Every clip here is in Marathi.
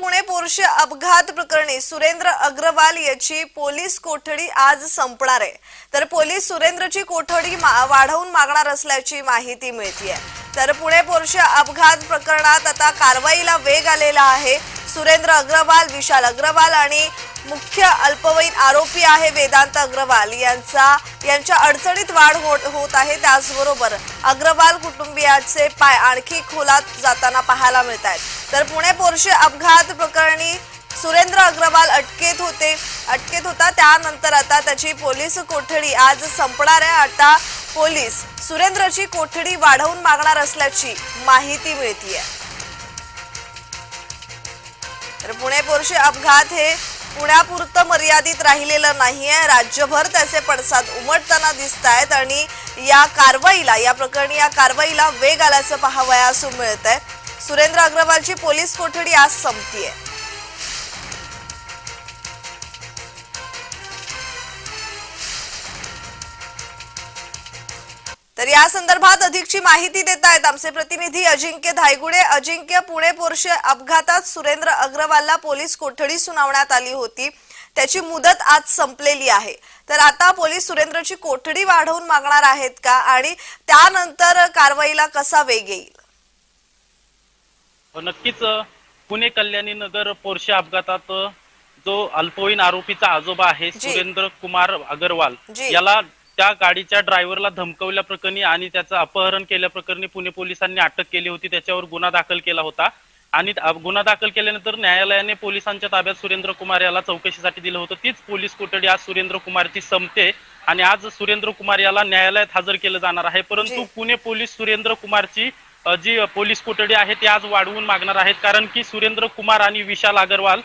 पुणे पोर्शे अपघात प्रकरणी सुरेंद्र अग्रवाल याची पोलीस कोठडी आज संपणार आहे. तर पोलीस सुरेंद्रची कोठडी मा- वाढवून मागणार असल्याची माहिती मिळतीये. तर पुणे पोर्शे अपघात प्रकरणात आता कारवाईला वेग आलेला आहे. सुरेंद्र अग्रवाल विशाल अग्रवाल आणि मुख्य अल्पवयीन आरोपी आहे वेदांत अग्रवाल. यांचा यांच्या अडचणीत वाढ होत होत आहे. त्याचबरोबर अग्रवाल कुटुंबियाचे पाय आणखी खोलात जाताना पाहायला मिळत आहेत तर पुणे पोर्शे अपघात प्रकरणी सुरेंद्र अग्रवाल अटकेत होते. अटकेत होता त्यानंतर आता त्याची पोलीस कोठडी आज संपणार आहे. आता पोलीस सुरेंद्रची कोठडी वाढवून मागणार असल्याची माहिती मिळतीये. तर पुणे पोर्शे अपघात हे पुण्यापुरतं मर्यादित राहिलेलं नाहीये. राज्यभर त्याचे पडसाद उमटताना दिसत आहेत आणि या कारवाईला या प्रकरणी या कारवाईला वेग आल्याचं पाहावयास मिळत आहे सुरेंद्र अग्रवालची पोलीस कोठडी आज संपतीये. तर या संदर्भात अधिकची माहिती देत आहेत आमचे प्रतिनिधी अजिंक्य धायगुडे. अजिंक्य पुणे पोर्शे अपघातात सुरेंद्र अग्रवालला पोलीस कोठडी सुनावण्यात आली होती. त्याची मुदत आज संपलेली आहे. तर आता पोलीस सुरेंद्रची कोठडी वाढवून मागणार आहेत का? आणि त्यानंतर कारवाईला कसा वेग येईल? नक्कीच पुणे कल्याणी नगर पोर्शे अपघातात जो अल्पवयीन आरोपीचा आजोबा आहे. सुरेंद्र कुमार अगरवाल. याला त्या गाडीच्या ड्रायव्हरला धमकवल्या प्रकरणी आणि त्याचं अपहरण केल्या प्रकरणी पुणे पोलिसांनी अटक केली होती त्याच्यावर गुन्हा दाखल केला होता आणि गुन्हा दाखल केल्यानंतर न्यायालयाने पोलिसांच्या ताब्यात सुरेंद्र कुमार याला चौकशीसाठी दिलं होतं तीच पोलीस कोठडी आज सुरेंद्र कुमारची संपते आणि आज सुरेंद्र कुमार याला न्यायालयात हजर केलं जाणार आहे परंतु. पुणे पोलीस सुरेंद्र कुमारची जी पोलीस कोठडी आहे ती आज वाढवून मागणार आहेत. कारण की सुरेंद्र कुमार आणि विशाल अगरवाल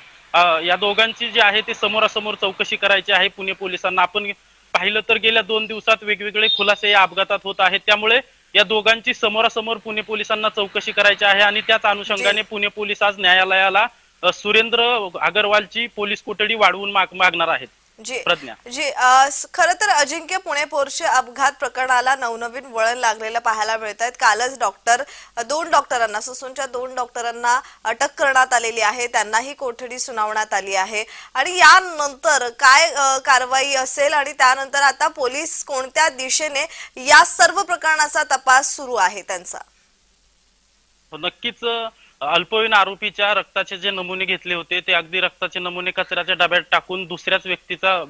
या दोघांची जी आहे ते समोरासमोर चौकशी करायची आहे पुणे पोलिसांना. आपण पाहिलं तर गेल्या दोन दिवसात वेगवेगळे खुलासे या अपघातात होत आहेत. त्यामुळे या दोघांची समोरासमोर पुणे पोलिसांना चौकशी करायची आहे आणि त्याच अनुषंगाने पुणे पोलीस आज न्यायालयाला सुरेंद्र अगरवालची पोलीस कोठडी वाढवून माग मागणार आहेत. जी प्रज्ञा. जी खरं तर अजिंक्य पुणे पोर्शे अपघात प्रकरणाला नवनवीन वळण लागलेलं पाहायला मिळत आहेत कालच डॉक्टर दोन डॉक्टरांना ससूनच्या दोन डॉक्टरांना अटक करण्यात आलेली आहे. त्यांनाही कोठडी सुनावण्यात आली आहे. आणि यानंतर काय कारवाई असेल आणि त्यानंतर आता पोलीस कोणत्या दिशेने या सर्व प्रकरणाचा तपास सुरू आहे त्यांचा? नक्कीच अ, अल्पवयीन आरोपीच्या रक्ताचे जे नमुने घेतले होते ते अगदी रक्ताचे नमुने कचऱ्याच्या डब्यात टाकून दुसऱ्याच व्यक्तीचा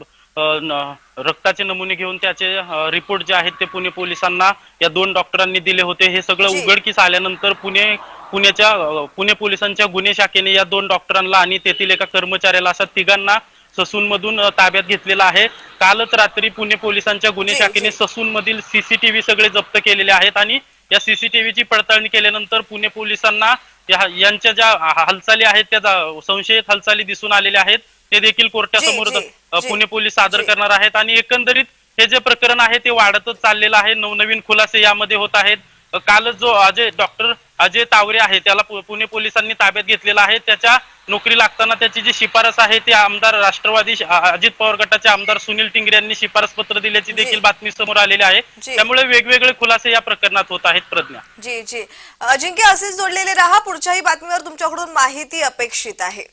रक्ताचे नमुने घेऊन त्याचे रिपोर्ट जे आहेत ते पुणे पोलिसांना या दोन डॉक्टरांनी दिले होते हे सगळं. उघडकीस आल्यानंतर पुणे पुण्याच्या पुणे पोलिसांच्या गुन्हे शाखेने या दोन डॉक्टरांना आणि तेथील एका कर्मचाऱ्याला अशा तिघांना ससून मधून ताब्यात घेतलेलं आहे कालच रात्री पुणे पोलिसांच्या गुन्हे शाखेने जी. ससून मधील सीसीटीव्ही सगळे जप्त केलेले आहेत आणि या सीसीटीव्हीची पडताळणी केल्यानंतर पुणे पोलिसांना या- यांच्या ज्या हालचाली आहेत त्या संशयित हालचाली दिसून आलेल्या आहेत ते देखील कोर्टासमोर. पुणे पोलीस सादर. करणार आहेत आणि एकंदरीत हे जे प्रकरण आहे ते वाढतच चाललेलं आहे नवनवीन खुलासे यामध्ये होत आहेत कालच जो अजय डॉक्टर अजय तावरे आहे त्याला पुणे पोलिसांनी ताब्यात घेतलेला आहे त्याच्या नोकरी लागताना त्याची जी शिफारस आहे ते आमदार राष्ट्रवादी अजित पवार गटाचे आमदार सुनील टिंगरे यांनी शिफारस पत्र दिल्याची. देखील बातमी समोर आलेली आहे. त्यामुळे वेगवेगळे खुलासे या प्रकरणात होत आहेत प्रज्ञा. जी जी. अजिंक्य असेच जोडलेले राहा. पुढच्याही बातमीवर तुमच्याकडून माहिती अपेक्षित आहे.